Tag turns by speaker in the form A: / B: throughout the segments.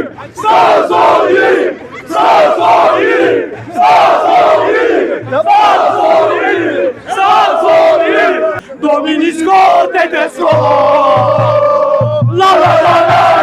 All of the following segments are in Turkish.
A: ileri, sağ sol ileri, sağ sol ileri, sağ sol ileri, sağ sol ileri, sağ sol ileri. Dominico Tedesco. La la la la la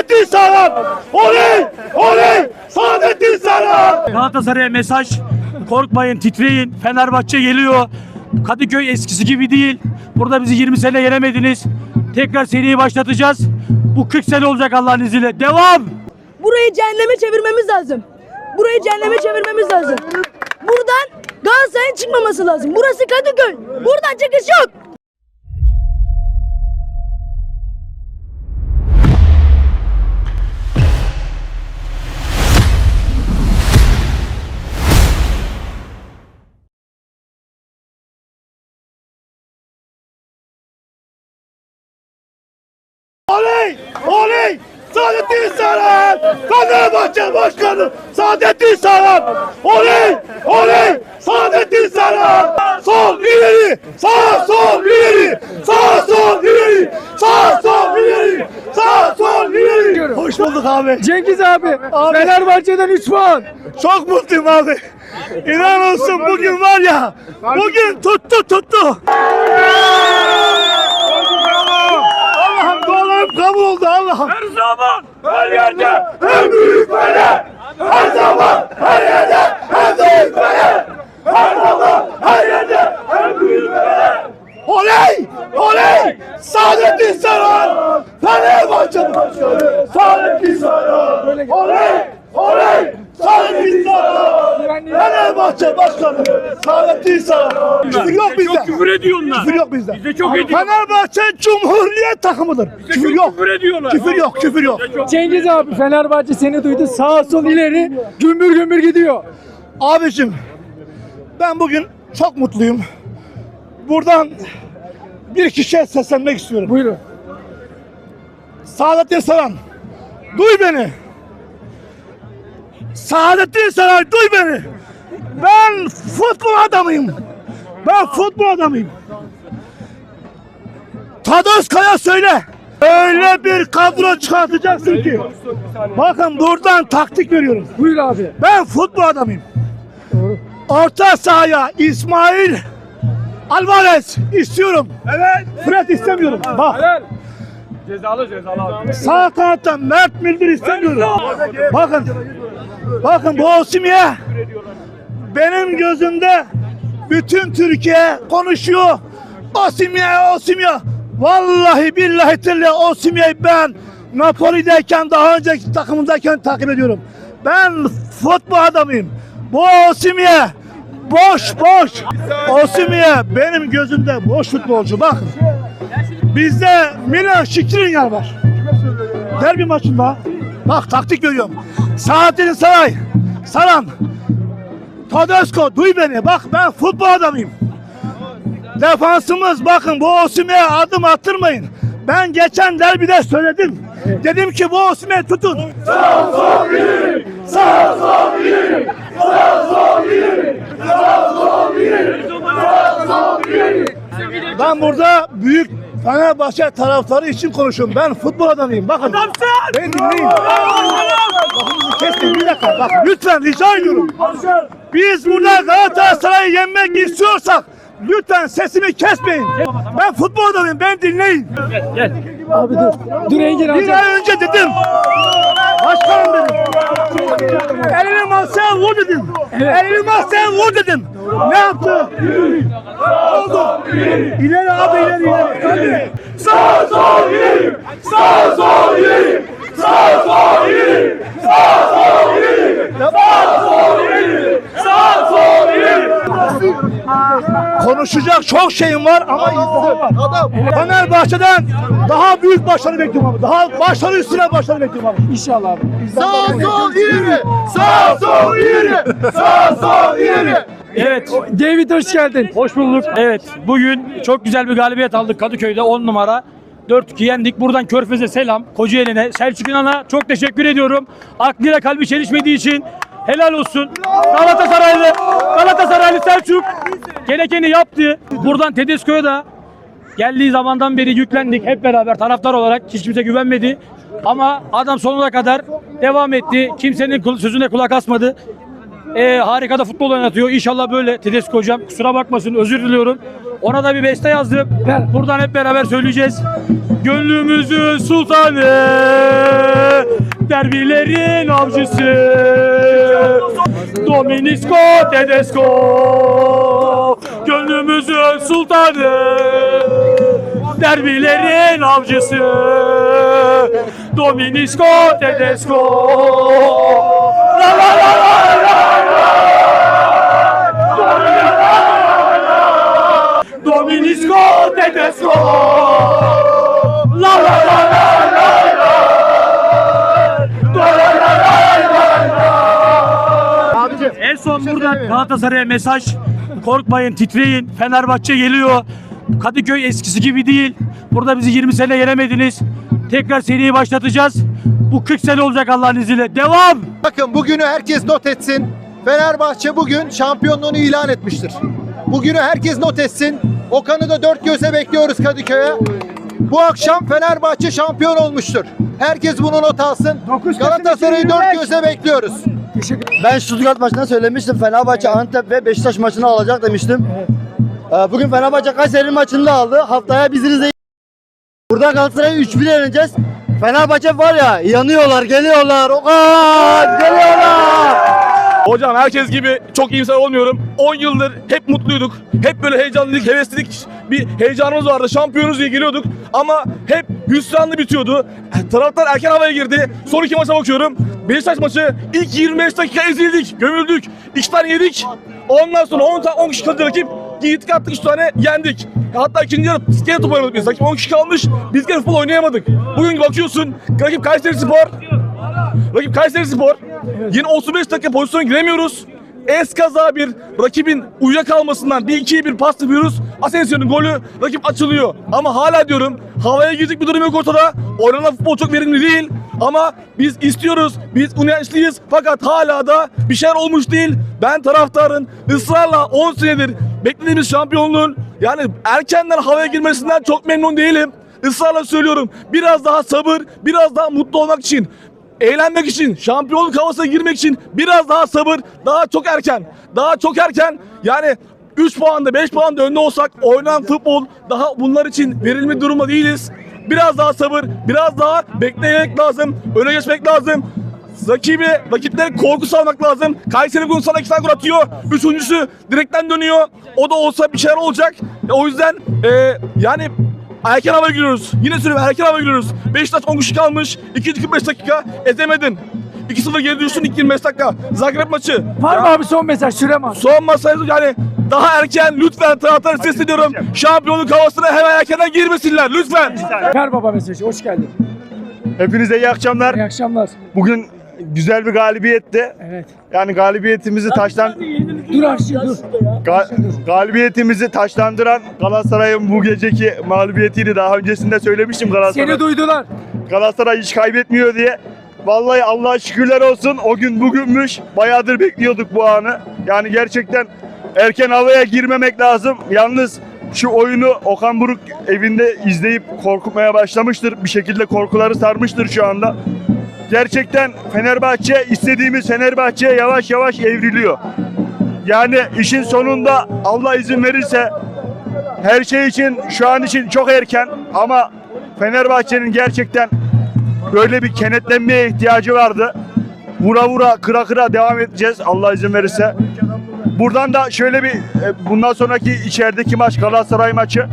A: Saadettin Saran! Oley! Oley! Saadettin Saran!
B: Galatasaray'a mesaj. Korkmayın, titreyin. Fenerbahçe geliyor. Kadıköy eskisi gibi değil. Burada bizi 20 sene yenemediniz. Tekrar seriyi başlatacağız. Bu 40 sene olacak Allah'ın izniyle. Devam!
C: Burayı cehenneme çevirmemiz lazım. Burayı cehenneme çevirmemiz lazım. Buradan Galatasaray'ın çıkmaması lazım. Burası Kadıköy. Buradan çıkış yok.
A: Oley! Oley! Saadettin Saran! Fenerbahçe Başkanı Saadettin Saran! Oley! Oley! Saadettin Saran! Sol ileri! Sağ sol ileri! Sağ sol ileri! Sağ sol ileri! Sağ sol ileri! Hoş bulduk abi.
D: Cengiz abi, Fenerbahçe'den 3 puan.
A: Çok mutluyum abi. İnan olsun bugün var ya. Bugün tuttu tuttu. Dualarım kabul oldu Allah'ım. Her zaman her yerde en büyük fener. Her zaman her yerde en büyük fener. Her zaman her yerde en büyük fener. Oley! Oley! Saadettin Saran! Fenerbahçe Başkanı Saadettin Saran! Oley! Oley! Saadettin Saran! Fenerbahçe Başkanı Saadettin Saran! Küfür yok bizde.
B: Çok küfür ediyorlar.
A: Küfür yok bizde.
B: Bize çok ediyor.
A: Fenerbahçe Cumhuriyet takımıdır. Küfür
B: çok
A: yok.
B: küfür ediyorlar.
A: Küfür yok, küfür yok.
D: Cengiz abi, Fenerbahçe seni duydu. Sağ sol ileri, gümbür gümbür gidiyor.
A: Abicim ben bugün çok mutluyum. Buradan bir kişiye seslenmek istiyorum.
D: Buyurun.
A: Saadettin Saran, duy beni. Saadettin Saran, duy beni. Ben futbol adamıyım. Ben futbol adamıyım. Tadözkaya söyle. Öyle bir kadro çıkartacaksın ki. Bakın buradan taktik veriyorum.
D: Buyur abi.
A: Ben futbol adamıyım.
D: Doğru.
A: Orta sahaya İsmail Alvarez istiyorum. Evet. Fred istemiyorum. Bak.
B: Cezalı cezalı.
A: Sağ kanattan Mert Müldür istemiyorum. Bakın. Bakın bu Osimhen'e benim gözümde bütün Türkiye konuşuyor. Osimhen, Osimhen. Vallahi billahi tillahi Osimhen'i ben Napoli'deyken daha önceki takımındayken takip ediyorum. Ben futbol adamıyım. Bu Osimhen boş boş. Osimhen benim gözümde boş futbolcu. Bakın. Bizde Milan Şikrinyar var. Derbi maçında. Bak taktik görüyorum. Saadettin Saray. Saran. Tedesco duy beni. Bak ben futbol adamıyım. Defansımız bakın bu Osimhen'e adım attırmayın. Ben geçen derbide söyledim. Dedim ki bu Osimhen'i tutun. Sağ sol ileri. Sağ sol ileri. Sağ sol ileri. Sağ sol ileri. Sağ sol ileri. Ben burada büyük Fenerbahçe taraftarı için konuşuyorum. Ben futbol adamıyım. Bakın. Ben dinleyin. Lafınızı kesmeyin bir dakika. Bak lütfen rica ediyorum. Biz burada Galatasaray'ı yenmek istiyorsak lütfen sesimi kesmeyin. Ben futbol adamıyım. Ben dinleyin.
B: Gel.
D: Abi dur. Dur Engin
A: Bir ay önce dedim. Başkanım dedim. Elini masaya vur dedim. Elini masaya vur dedim. Ne yaptı? Oldu. İleri abi ileri ileri. Sağ sol ileri. Sağ sol ileri. Sağ sol ileri. Sağ sol ileri. Sağ sol ileri. Konuşacak çok şeyim var ama izledim var. Fenerbahçe'den daha büyük başarı bekliyorum abi. Daha başarı üstüne başarı bekliyorum abi.
D: İnşallah abi.
A: Sağ sol ileri. Sağ sol ileri. Sağ sol ileri.
B: Evet.
D: David hoş geldin.
B: Hoş bulduk. Evet. Bugün çok güzel bir galibiyet aldık Kadıköy'de 10 numara. 4-2 yendik. Buradan Körfez'e selam. Kocaeli'ne, Selçuk İnan'a çok teşekkür ediyorum. Aklıyla kalbi çelişmediği için helal olsun. Galatasaraylı, Galatasaraylı Selçuk gerekeni yaptı. Buradan Tedesco'ya da geldiği zamandan beri yüklendik hep beraber taraftar olarak. Hiç kimse güvenmedi. Ama adam sonuna kadar devam etti. Kimsenin sözüne kulak asmadı. Ee, harika da futbol oynatıyor. İnşallah böyle Tedesco hocam. Kusura bakmasın özür diliyorum. Ona da bir beste yazdım. Buradan hep beraber söyleyeceğiz. Gönlümüzün sultanı, derbilerin avcısı. Dominico Tedesco, gönlümüzün sultanı, derbilerin avcısı. Dominico Tedesco. La la la la la. Tedesco. La la la la la la. La la la la. En son buradan Galatasaray'a mesaj. Korkmayın, titreyin. Fenerbahçe geliyor. Kadıköy eskisi gibi değil. Burada bizi 20 sene yenemediniz. Tekrar seriyi başlatacağız. Bu 40 sene olacak Allah'ın izniyle. Devam!
E: Bakın bugünü herkes not etsin. Fenerbahçe bugün şampiyonluğunu ilan etmiştir. Bugünü herkes not etsin. Okan'ı da dört göze bekliyoruz Kadıköy'e. Bu akşam Fenerbahçe şampiyon olmuştur. Herkes bunu not alsın. Galatasaray'ı dört göze bekliyoruz.
F: Ben Stuttgart maçında söylemiştim. Fenerbahçe, Antep ve Beşiktaş maçını alacak demiştim. Ee, Bugün Fenerbahçe Kayseri maçını da aldı. Haftaya biz Rize'yi... Burada Galatasaray'ı 3-1 yeneceğiz. Fenerbahçe var ya yanıyorlar, geliyorlar. Okan geliyorlar.
G: Hocam herkes gibi çok iyimser olmuyorum. 10 yıldır hep mutluyduk. Hep böyle heyecanlıydık, hevesliydik. Bir heyecanımız vardı. Şampiyonuz diye geliyorduk. Ama hep hüsranlı bitiyordu. Taraftar erken havaya girdi. Son iki maça bakıyorum. Beşiktaş maçı ilk 25 dakika ezildik, gömüldük. İki tane yedik. Ondan sonra 10 tane 10 kişi kaldı rakip. Gittik attık 3 tane yendik. Hatta ikinci yarı gene top oynamadık biz. Rakip 10 kişi kalmış. Biz futbol oynayamadık. Bugün bakıyorsun rakip Kayseri Spor. Rakip Kayseri Spor. Yine 35 dakika pozisyona giremiyoruz. Eskaza bir rakibin uyuyakalmasından bir ikiye bir pas yapıyoruz. Asensio'nun golü rakip açılıyor. Ama hala diyorum havaya girecek bir durum yok ortada. Oynanan futbol çok verimli değil. Ama biz istiyoruz, biz inançlıyız. Fakat hala da bir şeyler olmuş değil. Ben taraftarın ısrarla 10 senedir beklediğimiz şampiyonluğun yani erkenden havaya girmesinden çok memnun değilim. Israrla söylüyorum. Biraz daha sabır, biraz daha mutlu olmak için eğlenmek için, şampiyonluk havasına girmek için biraz daha sabır, daha çok erken. Daha çok erken yani 3 puanda 5 puanda önde olsak oynanan futbol daha bunlar için verilme durumda değiliz. Biraz daha sabır, biraz daha beklemek lazım, öne geçmek lazım. Rakibi, rakiplere korku salmak lazım. Kayseri bugün sana iki tane gol atıyor. Üçüncüsü direkten dönüyor. O da olsa bir şeyler olacak. E, o yüzden e, yani Erken hava giriyoruz. Yine söylüyorum erken hava giriyoruz. Beşiktaş 10 kişi kalmış. 2 45 dakika ezemedin. 2-0 geri düştün ilk 25 dakika. Zagreb maçı.
D: Var mı abi son mesaj? Süleyman.
G: Son masayı yani daha erken lütfen taraftarı sesleniyorum. Şampiyonluk havasına hemen erkenden girmesinler lütfen.
D: Ver baba mesajı. Hoş geldin.
H: Hepinize iyi akşamlar.
D: İyi akşamlar.
H: Bugün güzel bir galibiyetti.
D: Evet.
H: Yani galibiyetimizi taştan
D: Dur Arşin dur.
H: Ga- galibiyetimizi taşlandıran Galatasaray'ın bu geceki mağlubiyetiydi. Daha öncesinde söylemiştim Galatasaray.
D: Seni duydular.
H: Galatasaray hiç kaybetmiyor diye. Vallahi Allah'a şükürler olsun. O gün bugünmüş. Bayağıdır bekliyorduk bu anı. Yani gerçekten erken havaya girmemek lazım. Yalnız şu oyunu Okan Buruk evinde izleyip korkutmaya başlamıştır. Bir şekilde korkuları sarmıştır şu anda. Gerçekten Fenerbahçe istediğimiz Fenerbahçe yavaş yavaş evriliyor. Yani işin sonunda Allah izin verirse her şey için şu an için çok erken ama Fenerbahçe'nin gerçekten böyle bir kenetlenmeye ihtiyacı vardı. Vura vura kıra kıra devam edeceğiz Allah izin verirse. Buradan da şöyle bir e, bundan sonraki içerideki maç Galatasaray maçı.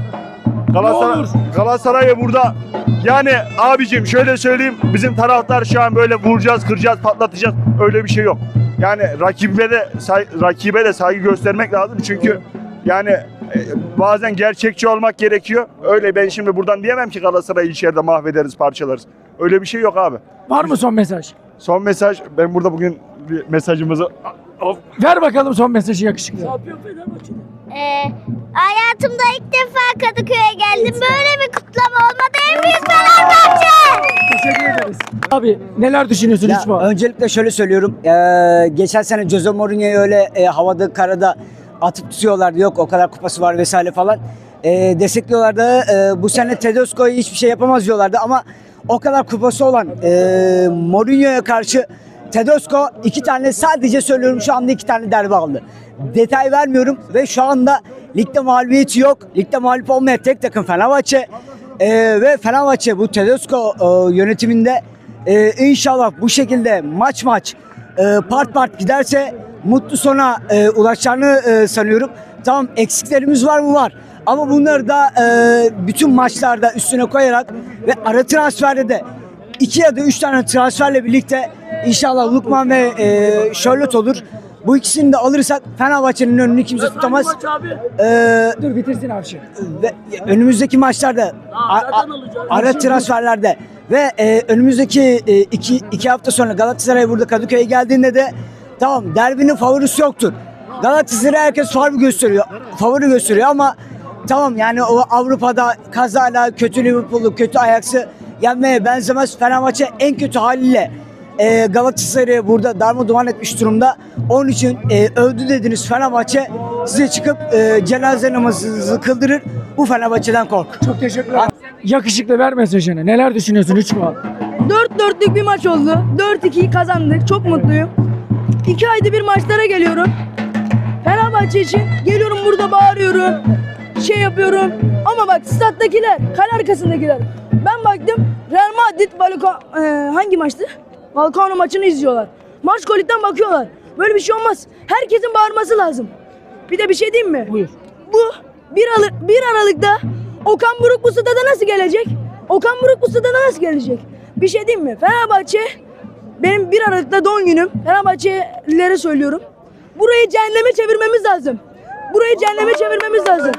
H: Galatasaray,
D: olur.
H: Galatasaray'ı burada yani abicim şöyle söyleyeyim bizim taraftar şu an böyle vuracağız, kıracağız, patlatacağız öyle bir şey yok. Yani rakibe de say- rakibe de saygı göstermek lazım çünkü yani e, bazen gerçekçi olmak gerekiyor. Öyle ben şimdi buradan diyemem ki Galatasaray'ı içeride mahvederiz, parçalarız. Öyle bir şey yok abi.
D: Var mı son mesaj?
H: Son mesaj ben burada bugün bir mesajımızı
D: Ver bakalım son mesajı yakışıklı.
I: Ee, hayatımda ilk defa Kadıköy'e geldim. Böyle bir kutlama olmadı. En
D: Abi neler düşünüyorsun hiç var?
J: öncelikle şöyle söylüyorum. Ee, geçen sene Jose Mourinho'yu öyle e, havada karada atıp tutuyorlardı. Yok o kadar kupası var vesaire falan. Ee, destekliyorlardı. Ee, bu sene Tedesco'yu hiçbir şey yapamaz diyorlardı ama o kadar kupası olan e, Mourinho'ya karşı Tedesco iki tane sadece söylüyorum şu anda iki tane derbi aldı. Detay vermiyorum ve şu anda ligde mağlubiyeti yok. Ligde mağlup olmayan tek takım Fenerbahçe. Ee, ve Fenerbahçe bu Tedesco e, yönetiminde ee, inşallah bu şekilde maç maç e, part part giderse mutlu sona e, ulaşacağını e, sanıyorum. Tamam eksiklerimiz var mı var. Ama bunları da e, bütün maçlarda üstüne koyarak ve ara transferde de iki ya da üç tane transferle birlikte inşallah Lukman ve e, Charlotte olur. Bu ikisini de alırsak Fenerbahçe'nin önünü kimse tutamaz. Ee,
D: Dur bitirsin abi
J: ve önümüzdeki maçlarda a- a- ara transferlerde ve e, önümüzdeki e, iki, iki hafta sonra Galatasaray burada Kadıköy'e geldiğinde de tamam derbinin favorisi yoktur. Galatasaray herkes favori gösteriyor. Favori gösteriyor ama tamam yani o Avrupa'da kazayla kötü Liverpool'u kötü Ajax'ı yenmeye benzemez. Fenerbahçe en kötü haliyle e, Galatasaray'ı burada darmadağın etmiş durumda. Onun için e, övdü dediniz Fenerbahçe size çıkıp e, cenaze namazınızı kıldırır. Bu Fenerbahçe'den kork.
D: Çok teşekkürler. Yakışıklı ver mesajını. Neler düşünüyorsun 3 puan?
C: 4-4'lük bir maç oldu. 4-2 kazandık. Çok mutluyum. 2 ayda bir maçlara geliyorum. Fenerbahçe için geliyorum burada bağırıyorum. Şey yapıyorum. Ama bak stat'takiler, kale arkasındakiler. Ben baktım Real Madrid Balko, e, hangi maçtı? Balkano maçını izliyorlar. Maç golitten bakıyorlar. Böyle bir şey olmaz. Herkesin bağırması lazım. Bir de bir şey diyeyim mi?
D: Buyur.
C: Bu 1, Aralık, 1 Aralık'ta Okan Buruk bu stada nasıl gelecek? Okan Buruk bu stada nasıl gelecek? Bir şey diyeyim mi? Fenerbahçe benim 1 Aralık'ta doğum günüm. Fenerbahçelilere söylüyorum. Burayı cehenneme çevirmemiz lazım. Burayı cehenneme çevirmemiz lazım.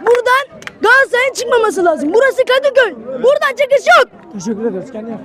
C: Buradan Galatasaray'ın çıkmaması lazım. Burası Kadıköy. Buradan çıkış yok.
D: Teşekkür ederiz. Kendine.